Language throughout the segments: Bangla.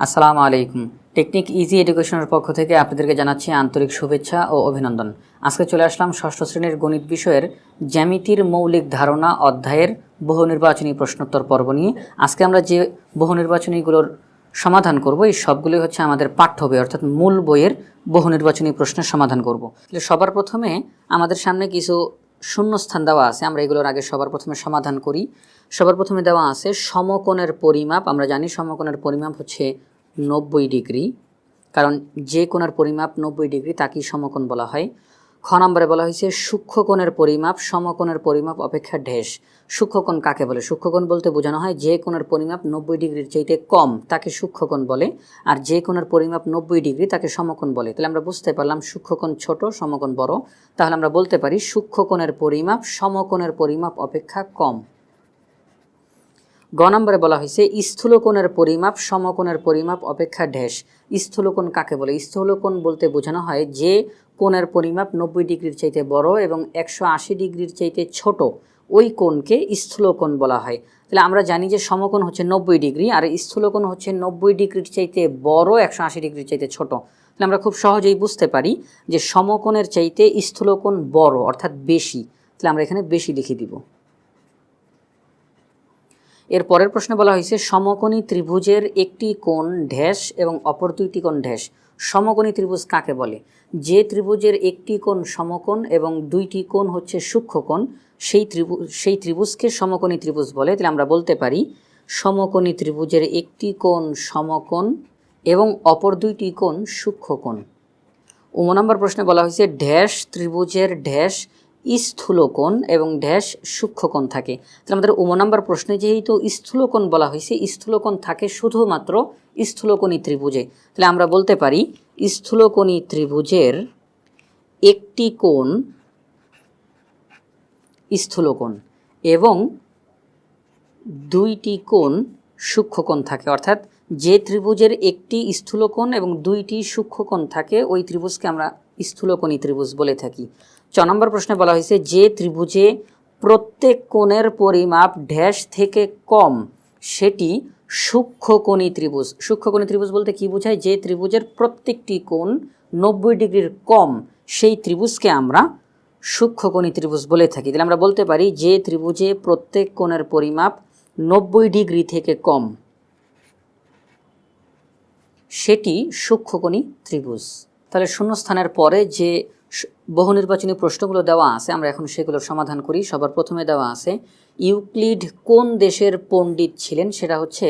আসসালামু আলাইকুম। টেকনিক ইজি এডুকেশনের পক্ষ থেকে আপনাদেরকে জানাচ্ছি আন্তরিক শুভেচ্ছা ও অভিনন্দন। আজকে চলে আসলাম ষষ্ঠ শ্রেণির গণিত বিষয়ের জ্যামিতির মৌলিক ধারণা অধ্যায়ের বহু নির্বাচনী প্রশ্নোত্তর পর্ব নিয়ে। আজকে আমরা যে বহু নির্বাচনীগুলোর সমাধান করব, এই সবগুলোই হচ্ছে আমাদের পাঠ্য বই, অর্থাৎ মূল বইয়ের বহু নির্বাচনী প্রশ্নের সমাধান করব। তাহলে সবার প্রথমে আমাদের সামনে কিছু শূন্যস্থান দেওয়া আছে, আমরা এগুলোর আগে সবার প্রথমে সমাধান করি। সবার প্রথমে দেওয়া আছে সমকোণের পরিমাপ, আমরা জানি সমকোণের পরিমাপ হচ্ছে নব্বই ডিগ্রি, কারণ যে কোণের পরিমাপ নব্বই ডিগ্রি তাকেই সমকোণ বলা হয়। খ নম্বরে বলা হয়েছে, সূক্ষ্মকোণের পরিমাপ, সমকোণের পরিমাপ অপেক্ষা ঢেস। সূক্ষ্মকোণ কাকে বলে? সূক্ষ্মকোণ বলতে বোঝানো হয় যে কোণের পরিমাপ নব্বই ডিগ্রির চাইতে কম, তাকে সূক্ষ্মকোণ বলে। আর যে কোণের পরিমাপ নব্বই ডিগ্রি, তাকে সমকোণ বলে। তাহলে আমরা বুঝতে পারলাম সূক্ষ্মকোণ ছোট, সমকোণ বড়। তাহলে আমরা বলতে পারি সূক্ষ্মকোণের পরিমাপ, সমকোণের পরিমাপ অপেক্ষা কম। গ নম্বরে বলা হয়েছে, স্থূলকোণের পরিমাপ, সমকোণের পরিমাপ অপেক্ষা ঢেস। স্থূলকোণ কাকে বলে? স্থূলকোণ বলতে বোঝানো হয় যে কোণের পরিমাপ নব্বই ডিগ্রির চাইতে বড় এবং একশো আশি ডিগ্রির চাইতে ছোট ওই কোণকে স্থূলকোণ বলা হয়। তাহলে আমরা জানি যে সমকোণ হচ্ছে নব্বই ডিগ্রি আর স্থূলকোণ হচ্ছে নব্বই ডিগ্রির চাইতে বড়, একশো আশি ডিগ্রির চাইতে ছোট। তাহলে আমরা খুব সহজেই বুঝতে পারি যে সমকোণের চাইতে স্থূলকোণ বড়, অর্থাৎ বেশি। তাহলে আমরা এখানে বেশি লিখে দিব। এর পরের প্রশ্নে বলা হয়েছে, সমকোণী ত্রিভুজের একটি কোণ ঢ্যাস এবং অপর দুইটি কোণ ঢ্যাস সমকোণী ত্রিভুজ কাকে বলে? যে ত্রিভুজের একটি কোণ সমকোণ এবং দুইটি কোণ হচ্ছে সূক্ষ্মকোণ সেই ত্রিভুজ সেই ত্রিভুজকে সমকোণী ত্রিভুজ বলে। তাহলে আমরা বলতে পারি, সমকোণী ত্রিভুজের একটি কোণ সমকোণ এবং অপর দুইটি কোণ সূক্ষ্মকোণ উম, নম্বর প্রশ্নে বলা হয়েছে ড্যাশ ত্রিভুজের ড্যাশ স্থূলকোণ এবং ড্যাশ সূক্ষ্মকোণ থাকে। তাহলে আমাদের উম নম্বর প্রশ্নে যেহেতু স্থূলকোণ বলা হয়েছে, স্থূলকোণ থাকে শুধুমাত্র স্থূলকোণী ত্রিভুজে। তাহলে আমরা বলতে পারি স্থূলকোণী ত্রিভুজের একটি কোণ স্থূলকোণ এবং দুইটি কোণ সূক্ষ্মকোণ থাকে। অর্থাৎ যে ত্রিভুজের একটি স্থূলকোণ এবং দুইটি সূক্ষ্মকোণ থাকে, ওই ত্রিভুজকে আমরা স্থূলকোণী ত্রিভুজ বলে থাকি। চ নম্বর প্রশ্নে বলা হয়েছে, যে ত্রিভুজে প্রত্যেক কোণের পরিমাপ ড্যাশ থেকে কম, সেটি সূক্ষ্মকোণী ত্রিভুজ। সূক্ষ্মকোণী ত্রিভুজ বলতে কি বোঝায়? যে ত্রিভুজের প্রত্যেকটি কোণ নব্বই ডিগ্রির কম, সেই ত্রিভুজকে আমরা সূক্ষ্মকোণী ত্রিভুজ বলে থাকি। তাহলে আমরা বলতে পারি, যে ত্রিভুজে প্রত্যেক কোণের পরিমাপ নব্বই ডিগ্রি থেকে কম, সেটি সূক্ষ্মকোণী ত্রিভুজ। তাহলে শূন্যস্থানের পরে যে বহু নির্বাচনী প্রশ্নগুলো দেওয়া আছে, আমরা এখন সেগুলোর সমাধান করি। সবার প্রথমে দেওয়া আছে, ইউক্লিড কোন দেশের পণ্ডিত ছিলেন? সেটা হচ্ছে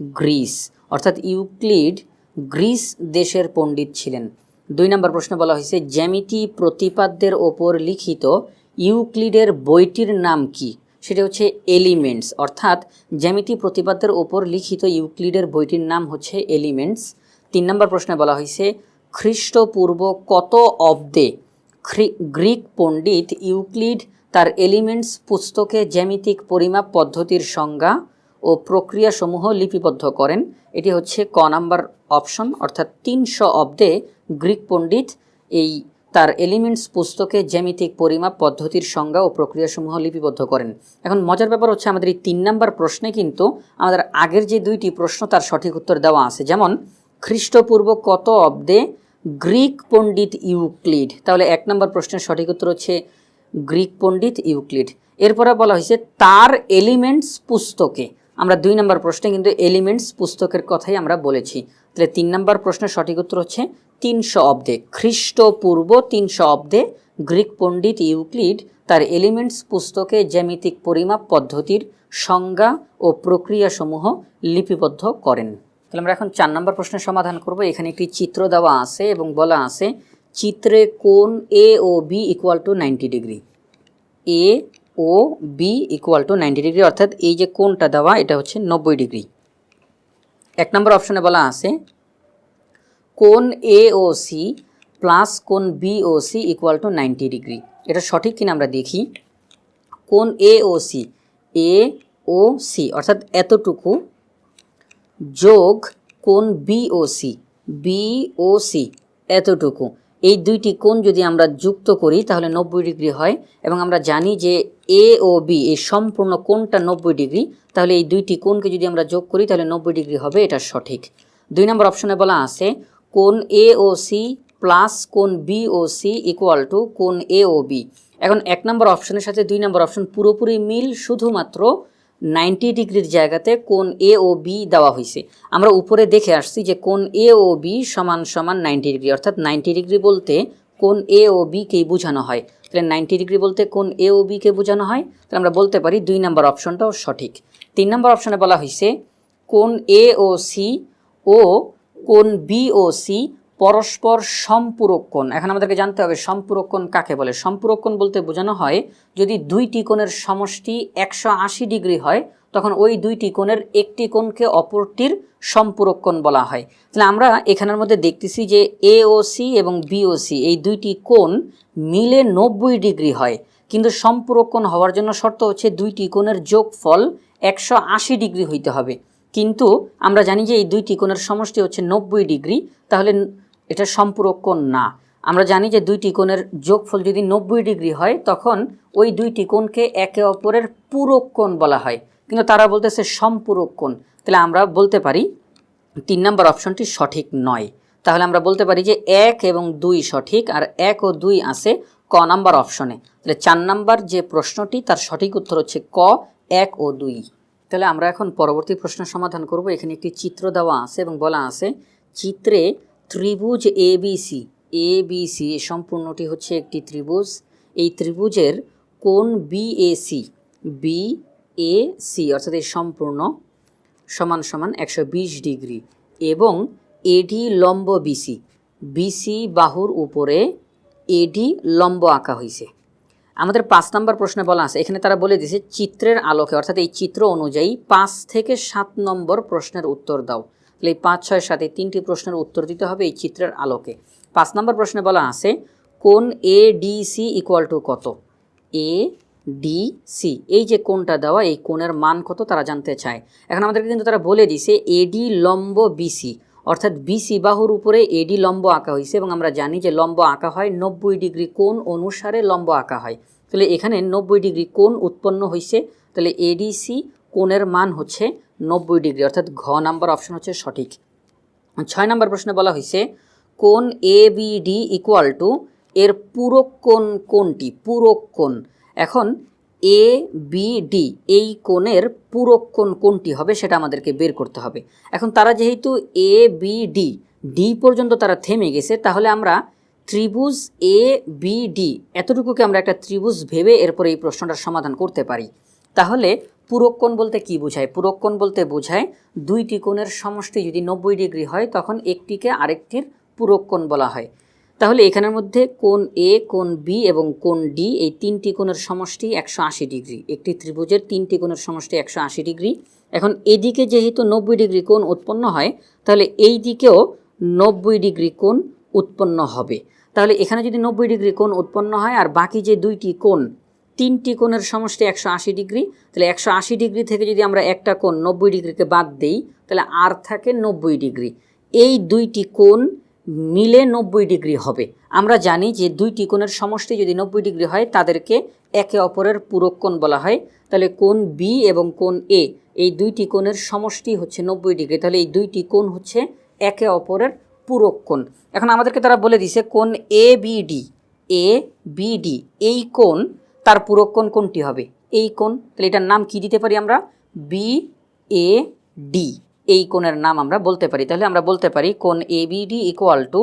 গ্রিস। অর্থাৎ ইউক্লিড গ্রিস দেশের পণ্ডিত ছিলেন। দুই নম্বর প্রশ্ন বলা হয়েছে, জ্যামিতি প্রতিপাদ্যের ওপর লিখিত ইউক্লিডের বইটির নাম কি? সেটা হচ্ছে এলিমেন্টস। অর্থাৎ জ্যামিতি প্রতিপাদ্যের ওপর লিখিত ইউক্লিডের বইটির নাম হচ্ছে এলিমেন্টস। তিন নম্বর প্রশ্নে বলা হয়েছে, খ্রিস্টপূর্ব কত অব্দে গ্রিক পণ্ডিত ইউক্লিড তার এলিমেন্টস পুস্তকে জ্যামিতিক পরিমাপ পদ্ধতির সংজ্ঞা ও প্রক্রিয়াসমূহ লিপিবদ্ধ করেন। এটি হচ্ছে ক নাম্বার অপশন, অর্থাৎ তিনশো অব্দে গ্রিক পণ্ডিত এই তার এলিমেন্টস পুস্তকে জ্যামিতিক পরিমাপ পদ্ধতির সংজ্ঞা ও প্রক্রিয়াসমূহ লিপিবদ্ধ করেন। এখন মজার ব্যাপার হচ্ছে আমাদের এই তিন নাম্বার প্রশ্নে কিন্তু আমাদের আগের যে দুইটি প্রশ্ন তার সঠিক উত্তর দেওয়া আছে। যেমন, খ্রিস্টপূর্ব কত অব্দে গ্রিক পণ্ডিত ইউক্লিড। তাহলে এক নম্বর প্রশ্নের সঠিক উত্তর হচ্ছে গ্রিক পণ্ডিত ইউক্লিড। এরপরে বলা হয়েছে, তার এলিমেন্টস পুস্তকে। আমরা দুই নম্বর প্রশ্নে কিন্তু এলিমেন্টস পুস্তকের কথাই আমরা বলেছি। তাহলে তিন নম্বর প্রশ্নের সঠিক উত্তর হচ্ছে তিনশো অব্দে। খ্রিস্টপূর্ব তিনশো অব্দে গ্রিক পণ্ডিত ইউক্লিড তার এলিমেন্টস পুস্তকে জ্যামিতিক পরিমাপ পদ্ধতির সংজ্ঞা ও প্রক্রিয়াসমূহ লিপিবদ্ধ করেন। তাহলে আমরা এখন চার নম্বর প্রশ্নের সমাধান করব। এখানে একটি চিত্র দেওয়া আছে এবং বলা আছে, চিত্রে কোন A O B equal to ninety degree A O B equal to ninety degree অর্থাৎ এই যে কোনটা দেওয়া, এটা হচ্ছে নব্বই ডিগ্রি এক নম্বর অপশনে বলা আছে কোন এ ও সি প্লাস কোন B O C equal to ninety degree এটা সঠিক কিনা আমরা দেখি। কোন A O C A O C অর্থাৎ এতটুকু যোগ কোণ বিওসি বিওসি এতটুকু। এই দুইটি কোণ যদি আমরা যুক্ত করি, তাহলে নব্বই ডিগ্রি হয় এবং আমরা জানি যে এ ও বি এই সম্পূর্ণ কোণটা নব্বই ডিগ্রি, তাহলে এই দুইটি কোণকে যদি আমরা যোগ করি, তাহলে নব্বই ডিগ্রি হবে, এটা সঠিক। দুই নম্বর অপশনে বলা আছে কোন এ ও সি প্লাস কোন B O C equal to কোন এ ও বি এখন এক নম্বর অপশনের সাথে দুই নম্বর অপশন পুরোপুরি মিল, শুধুমাত্র নাইনটি ডিগ্রির জায়গাতে কোন এ ও বি দেওয়া হয়েছে আমরা উপরে দেখে আসছি যে কোন এ ও বি সমান সমান নাইনটি ডিগ্রি, অর্থাৎ নাইনটি ডিগ্রি বলতে কোন এ ও বিকেই বোঝানো হয়। তাহলে নাইনটি ডিগ্রি বলতে কোন এ ও বিকে বোঝানো হয়। তাহলে আমরা বলতে পারি দুই নম্বর অপশনটাও সঠিক। তিন নম্বর অপশনে বলা হয়েছে কোন এ ও সি ও কোন বি ও সি পরস্পর সম্পূরক কোণ এখন আমাদেরকে জানতে হবে সম্পূরক কোণ কাকে বলে? সম্পূরক কোণ বলতে বোঝানো হয়, যদি দুইটি কোণের সমষ্টি একশো আশি ডিগ্রি হয়, তখন ওই দুইটি কোণের একটি কোণকে অপরটির সম্পূরক কোণ বলা হয়। তাহলে আমরা এখানের মধ্যে দেখতেছি যে এ ও সি এবং বি ও সি এই দুইটি কোণ মিলে নব্বই ডিগ্রি হয়। কিন্তু সম্পূরক কোণ হওয়ার জন্য শর্ত হচ্ছে দুইটি কোণের যোগফল একশো আশি ডিগ্রি হইতে হবে। কিন্তু আমরা জানি যে এই দুইটি কোণের সমষ্টি হচ্ছে নব্বই ডিগ্রি, তাহলে এটা সম্পূরক কোণ না। আমরা জানি যে দুইটি কোণের যোগফল যদি নব্বই ডিগ্রি হয়, তখন ওই দুইটি কোণকে একে অপরের পূরক কোণ বলা হয়। কিন্তু তারা বলতেছে সম্পূরক কোণ। তাহলে আমরা বলতে পারি তিন নম্বর অপশনটি সঠিক নয়। তাহলে আমরা বলতে পারি যে এক এবং দুই সঠিক, আর এক ও দুই আছে ক নাম্বার অপশনে। তাহলে চার নাম্বার যে প্রশ্নটি, তার সঠিক উত্তর হচ্ছে ক, এক ও দুই। তাহলে আমরা এখন পরবর্তী প্রশ্নের সমাধান করব। এখানে একটি চিত্র দেওয়া আছে এবং বলা আছে, চিত্রে ত্রিভুজ এ বি সি এ সম্পূর্ণটি হচ্ছে একটি ত্রিভুজ। এই ত্রিভুজের কোন B A C B A C অর্থাৎ এই সম্পূর্ণ সমান সমান একশো বিশ ডিগ্রি এবং এডি লম্ব বিসি বিসি বাহুর উপরে এডি লম্ব আঁকা হয়েছে। আমাদের পাঁচ নম্বর প্রশ্নে বলা আছে, এখানে তারা বলে দিয়েছে চিত্রের আলোকে, অর্থাৎ এই চিত্র অনুযায়ী পাঁচ থেকে সাত নম্বর প্রশ্নের উত্তর দাও। তাহলে এই পাঁচ, ছয় সাথে তিনটি প্রশ্নের উত্তর দিতে হবে এই চিত্রের আলোকে। পাঁচ নম্বর প্রশ্নে বলা আছে, কোন A D C equal to কত? এ ডি সি এই যে কোনটা দেওয়া, এই কোণের মান কত তারা জানতে চায়। এখন আমাদেরকে কিন্তু তারা বলে দিছে এডি লম্ব বিসি অর্থাৎ বিসি বাহুর উপরে এডি লম্ব আঁকা হয়েছে এবং আমরা জানি যে লম্ব আঁকা হয় নব্বই ডিগ্রি কোণ অনুসারে লম্ব আঁকা হয়। তাহলে এখানে নব্বই ডিগ্রি কোণ উৎপন্ন হয়েছে। তাহলে এডিসি কোণের মান হচ্ছে নব্বই ডিগ্রি, অর্থাৎ ঘ নাম্বার অপশন হচ্ছে সঠিক। ছয় নম্বর প্রশ্নে বলা হয়েছে কোন A B D equal to এর পূরক কোণ কোনটি পূরক কোণ। এখন এ বি ডি এই কোণের পূরক কোণ কোনটি হবে সেটা আমাদেরকে বের করতে হবে। এখন তারা যেহেতু এ বি ডি ডি পর্যন্ত তারা থেমে গেছে, তাহলে আমরা ত্রিভুজ এ বি ডি এতটুকুকে আমরা একটা ত্রিভুজ ভেবে এরপরে এই প্রশ্নটার সমাধান করতে পারি। তাহলে পুরক্ষণ বলতে কি বোঝায়? পুরক্ষণ বলতে বোঝায় দুইটি কোণের সমষ্টি যদি নব্বই ডিগ্রি হয়, তখন একটিকে আরেকটির পুরক্ষণ বলা হয়। তাহলে এখানের মধ্যে কোণ এ কোণ বি এবং কোণ ডি এই তিনটি কোণের সমষ্টি একশো আশি ডিগ্রি। একটি ত্রিভুজের তিনটি কোণের সমষ্টি একশো আশি ডিগ্রি। এখন এদিকে যেহেতু নব্বই ডিগ্রি কোণ উৎপন্ন হয়, তাহলে এই দিকেও নব্বই ডিগ্রি কোণ উৎপন্ন হবে। তাহলে এখানে যদি নব্বই ডিগ্রি কোণ উৎপন্ন হয় আর বাকি যে দুইটি কোণ তিনটি কোণের সমষ্টি একশো আশি ডিগ্রি, তাহলে একশো আশি ডিগ্রি থেকে যদি আমরা একটা কোণ নব্বই ডিগ্রিকে বাদ দিই, তাহলে আর থাকে নব্বই ডিগ্রি। এই দুইটি কোণ মিলে নব্বই ডিগ্রি হবে। আমরা জানি যে দুইটি কোণের সমষ্টি যদি নব্বই ডিগ্রি হয়, তাদেরকে একে অপরের পূরক কোণ বলা হয়। তাহলে কোণ বি এবং কোণ এ, এই দুইটি কোণের সমষ্টি হচ্ছে নব্বই ডিগ্রি। তাহলে এই দুইটি কোণ হচ্ছে একে অপরের পূরক কোণ। এখন আমাদেরকে তারা বলে দিছে কোণ A B D, A B D, এই কোণ তার পূরক কোণ কোনটি হবে? এই কোণ, তাহলে এটার নাম কি দিতে পারি আমরা? বি এ ডি এই কোণের নাম আমরা বলতে পারি। তাহলে আমরা বলতে পারি কোণ A B D equal to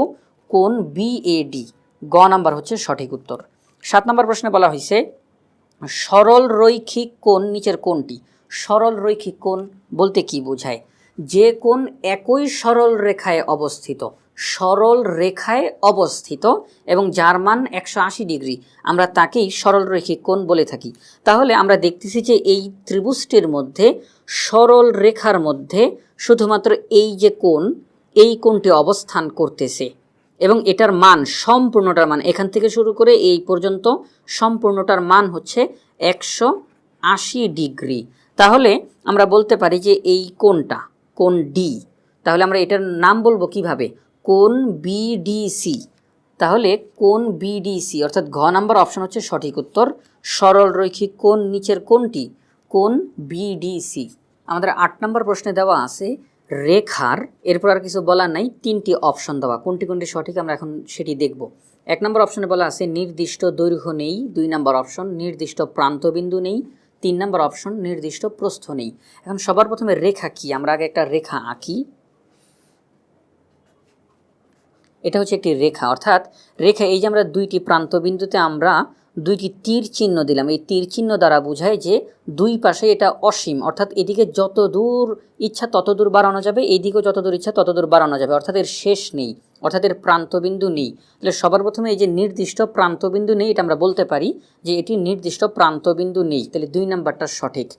কোণ বি এ ডি গ নাম্বার হচ্ছে সঠিক উত্তর। সাত নম্বর প্রশ্নে বলা হয়েছে সরল রৈখিক কোণ নিচের কোণটি। সরল রৈখিক কোণ বলতে কি বোঝায়? যে কোণ একই সরল রেখায় অবস্থিত। সরল রেখায় অবস্থিত এবং যার মান একশো আশি ডিগ্রি। আমরা তাকেই সরল রৈখিক কোণ বলে থাকি। তাহলে আমরা দেখতেছি যে এই ত্রিভুজটির মধ্যে, সরল রেখার মধ্যে শুধুমাত্র এই যে কোণ, এই কোণটি অবস্থান করতেছে। এবং এটার মান, সম্পূর্ণটার মান, এখান থেকে শুরু করে এই পর্যন্ত সম্পূর্ণটার মান হচ্ছে একশো আশি ডিগ্রি। তাহলে আমরা বলতে পারি যে এই কোণটা, কোণ ডি, তাহলে আমরা এটার নাম বলব কীভাবে? কোণ বিডিসি তাহলে কোণ বিডিসি অর্থাৎ ঘ নাম্বার অপশন হচ্ছে সঠিক উত্তর। সরল রৈখিক কোণ নিচের কোনটি কোণ বিডিসি আমাদের আট নম্বর প্রশ্নে দেওয়া আছে রেখার। এরপর আর কিছু বলার নাই। তিনটি অপশন দেওয়া। কোনটি কোনটি সঠিক আমরা এখন সেটি দেখব। এক নম্বর অপশনে বলা আছে নির্দিষ্ট দৈর্ঘ্য নেই। দুই নম্বর অপশন নির্দিষ্ট প্রান্তবিন্দু নেই। তিন নম্বর অপশন নির্দিষ্ট প্রস্থ নেই। এখন সবার প্রথমে রেখা কি? আমরা আগে একটা রেখা আঁকি। এটা হচ্ছে একটি রেখা। অর্থাৎ রেখা, এই যে আমরা দুইটি প্রান্তবিন্দুতে আমরা দুইটি তীর চিহ্ন দিলাম। এই তীর চিহ্ন দ্বারা বোঝায় যে দুই পাশে এটা অসীম। অর্থাৎ এদিকে যত দূর ইচ্ছা তত দূর বাড়ানো যাবে এইদিকেও যত দূর ইচ্ছা তত দূর বাড়ানো যাবে। অর্থাৎ এর শেষ নেই, অর্থাৎ এর প্রান্তবিন্দু নেই। তাহলে সবার প্রথমে এই যে নির্দিষ্ট প্রান্তবিন্দু নেই, এটা আমরা বলতে পারি যে এটি নির্দিষ্ট প্রান্তবিন্দু নেই। তাহলে দুই নাম্বারটা সঠিক।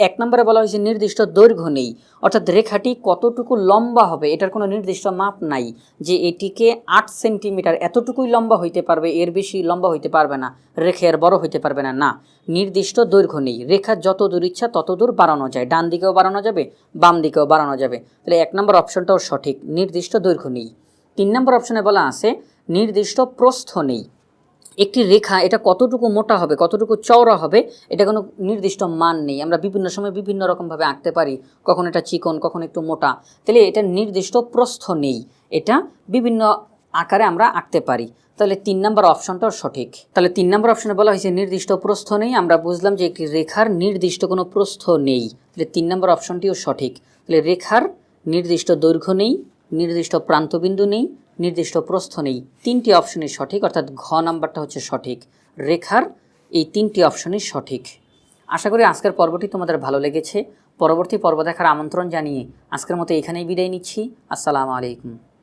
এক নম্বরে বলা হয়েছে নির্দিষ্ট দৈর্ঘ্য নেই। অর্থাৎ রেখাটি কতটুকু লম্বা হবে এটার কোনো নির্দিষ্ট মাপ নাই যে এটিকে আট সেন্টিমিটার এতটুকুই লম্বা হইতে পারবে, এর বেশি লম্বা হইতে পারবে না, রেখা এর বড় হইতে পারবে না। না, নির্দিষ্ট দৈর্ঘ্য নেই। রেখা যত দূর ইচ্ছা তত দূর বাড়ানো যায়। ডান দিকেও বাড়ানো যাবে, বাম দিকেও বাড়ানো যাবে। তাহলে এক নম্বর অপশনটাও সঠিক, নির্দিষ্ট দৈর্ঘ্য নেই। তিন নম্বর অপশনে বলা আছে, নির্দিষ্ট প্রস্থ নেই। একটি রেখা, এটা কতটুকু মোটা হবে, কতটুকু চওড়া হবে, এটা কোনো নির্দিষ্ট মান নেই। আমরা বিভিন্ন সময় বিভিন্ন রকমভাবে আঁকতে পারি, কখন এটা চিকন, কখন একটু মোটা। তাহলে এটা নির্দিষ্ট প্রস্থ নেই, এটা বিভিন্ন আকারে আমরা আঁকতে পারি। তাহলে তিন নম্বর অপশনটাও সঠিক। তাহলে তিন নম্বর অপশনে বলা হয়েছে নির্দিষ্ট প্রস্থ নেই, আমরা বুঝলাম যে একটি রেখার নির্দিষ্ট কোনো প্রস্থ নেই। তাহলে তিন নম্বর অপশনটিও সঠিক। তাহলে রেখার নির্দিষ্ট দৈর্ঘ্য নেই, নির্দিষ্ট প্রান্তবিন্দু নেই নির্দিষ্ট প্রস্থ নেই। তিনটি অপশনই সঠিক, অর্থাৎ ঘ নাম্বারটা হচ্ছে সঠিক। রেখার এই তিনটি অপশনই সঠিক। আশা করি আজকের পর্বটি তোমাদের ভালো লেগেছে। পরবর্তী পর্ব দেখার আমন্ত্রণ জানিয়ে আজকের মতো এখানেই বিদায় নিচ্ছি। আসসালামু আলাইকুম।